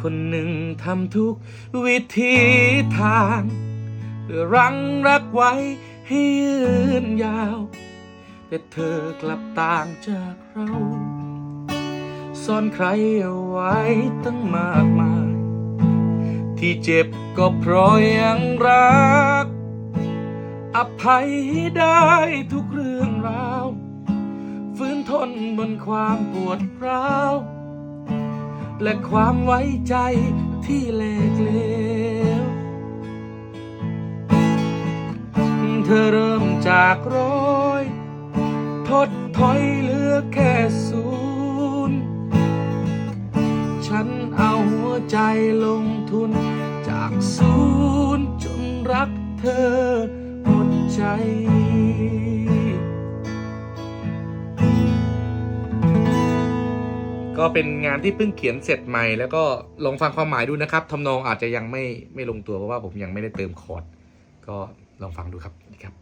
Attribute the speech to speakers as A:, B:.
A: คนหนึ่งทำทุกวิธีทาง เพื่อรั้งรักไว้ให้ยืนยาว แต่เธอกลับต่างจากเรา ซ่อนใครเอาไว้ตั้งมากมาย ที่เจ็บก็เพราะยังรัก อภัยได้ทุกเรื่องราว ฟื้นทนบนความปวดร้าว และความไว้ใจที่เลกเลว เธอเริ่มจากร้อยทดถอยเหลือแค่ศูนย์ฉันเอาหัวใจลงทุน จากศูนย์จนรักเธอหมดใจ ก็เป็นงานที่เพิ่งเขียนเสร็จใหม่ แล้วก็ลองฟังความหมายดูนะครับทำนองอาจจะยังไม่ไม่ลงตัวเพราะว่าผมยังไม่ได้เติมคอร์ดก็ลองฟังดูครับนี่ครับ